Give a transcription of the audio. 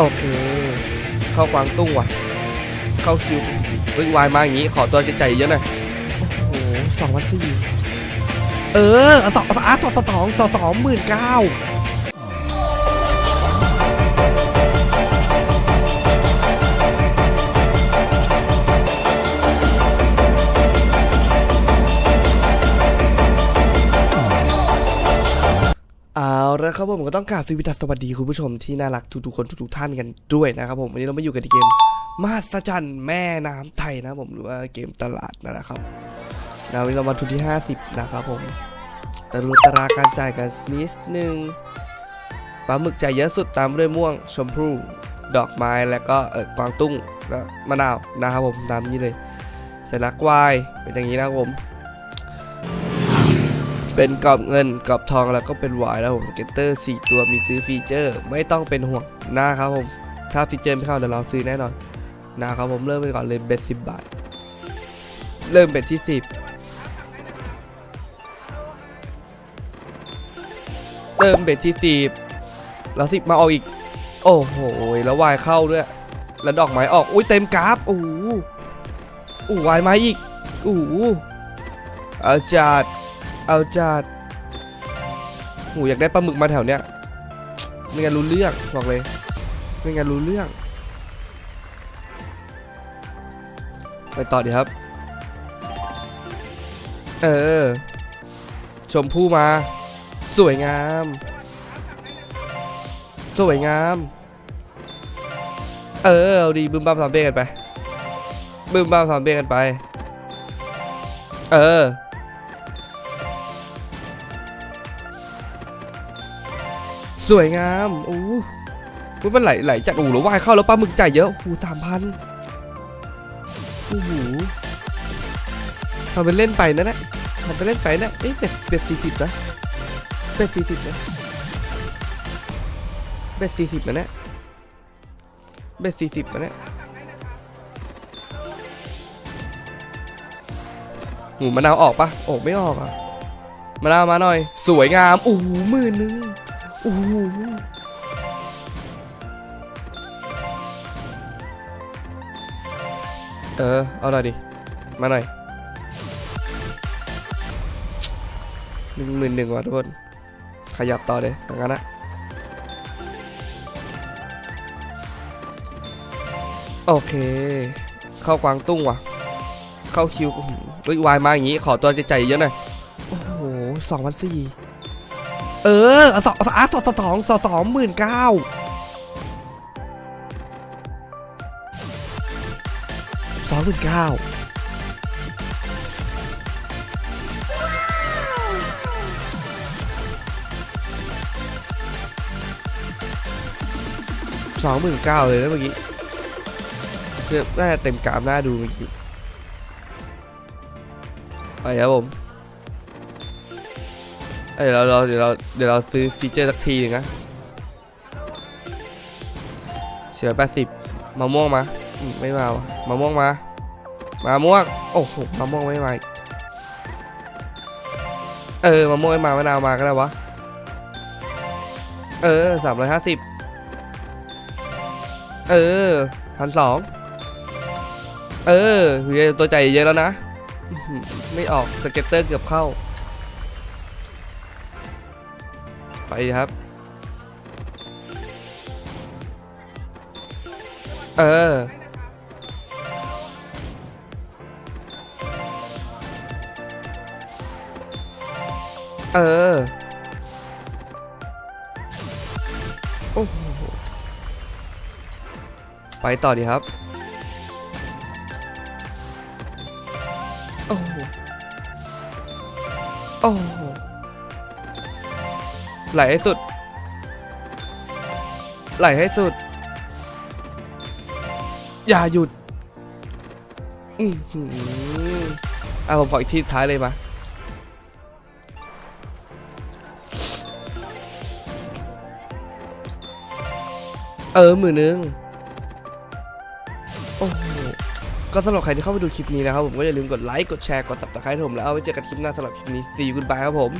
โอเค เข้ากวางตุ้งว่ะ เข้าคิวเฮ้ยวายมาอย่างงี้ ขอตัวใจเยอะหน่อยโอ้โหสองวันสี่เออสองอะสองสองสองสองสองหมื่นเก้า ละครับผมก็ต้องกราบสวัสดีคุณผู้ชมที่น่ารักทุกๆคนทุกๆท่านกันด้วยนะครับผมวันนี้เรามาอยู่กันในเกมมหัศจรรย์แม่น้ำไทยนะผมหรือว่าเกมตลาดนะครับแล้ววันนี้เรามาทุนที่ 50 นะครับผมแต่รู้ตราการจ่ายกันนิดนึงปลาหมึกจ่ายเยอะสุดตามด้วยม่วงชมพู่ดอกไม้แล้วก็เออกวางตุ้งแล้วมะนาวนะครับผมตามนี้เลยเสร็จแล้วกวายเป็นอย่างนี้นะครับผม เป็นกรอบเงินกรอบทองแล้วก็เป็นวายแล้วผมสเก็ตเตอร์ 4 ตัวมีซื้อฟีเจอร์ ไม่ต้องเป็นห่วงนะครับผม ถ้าฟีเจอร์ไม่เข้าเดี๋ยวเราซื้อแน่นอนนะครับผมเริ่มไปก่อนเลยเบ็ดสิบบาท เริ่มเบ็ดที่สิบเติมเบ็ดที่สิบแล้วสิบมาออกอีก โอ้โหแล้ววายเข้าด้วย แล้วดอกไม้ออกอุ้ยเต็มกราฟโอ้โหอู้วายมาอีกโอ้โหอาจัด เอาจัดโหอยากได้ปลาหมึกมาแถวเนี้ยไม่งั้นรู้เรื่องบอกเลยไม่งั้นรู้เรื่อง ไปต่อดีครับ เออ ชมพู่มา สวยงาม สวยงาม เออเอาดีบึมบ้ามสามเบกันไปบึมบ้ามสามเบกันไป เออ สวยงามอู้หูมันไหลไหลจัดโอ้โหแล้ววายเข้าแล้วปลาหมึกจ่ายเยอะโอ้สามพันโอ้โหทำเป็นเล่นไปนะเนี่ยทำเป็นเล่นไปนะเอ๊ะเบ็ดเบ็ดสี่สิบนะเบ็ดสี่สิบนะเบ็ดสี่สิบนะเนี่ยเบ็ดสี่สิบนะเนี่ยหมูมะนาวออกปะออกไม่ออกอะมะนาวมาหน่อย สวยงามโอ้โหมื่นหนึง โอ้โหเออ เอาหน่อยดิ มาหน่อยหนึ่งหมื่นหนึ่งว่ะทุกคน ขยับต่อเลยงนั้นนะโอเค เข้ากวางตุ้งว่ะ เข้าคิวอื้อหือเฮ้ยวายมาอย่างงี้ ขอตัวใจเยอะหน่อย โอ้โหสองพันสี่ เออสองอะสองสองสองสองสองหมื่นเก้าสองหมื่นเก้าสองหมื่นเก้าเลยนะเมื่อกี้เกือบน่าเต็มกรามหน้าดูเมื่อกี้ไปครับผม เอ้ยเราเราเดี๋ยวเราเดี๋ยวเราซื้อฟีเจอร์สักทีหนึงนะเสียแปดสิบมะม่วงมาไม่มาวะมะม่วงมา มาม่วง โอ้โหมะม่วงไม่มาเออมะม่วงไม่มามะนาวมาก็ได้วะ เออสามร้อยห้าสิบเออพันสองเออเฮียตัวใจเยอะแล้วนะ ไม่ออกสเก็ตเตอร์เกือบเข้า ไปครับ เออ เออ โอ้โห ไปต่อดีครับ โอ้โห โอ้โห ไหลให้สุด ไหลให้สุด อย่าหยุด อือหืออะผมขออีกทีท้ายเลยมาเออมื่นนึงโอ้โหก็สำหรับใครที่เข้าไปดูคลิปนี้นะครับผมก็อย่าลืมกดไลค์ กดแชร์ กด subscribe ให้ผมแล้วเอาไว้เจอกันคลิปหน้าสำหรับคลิปนี้ see you goodbye ครับผม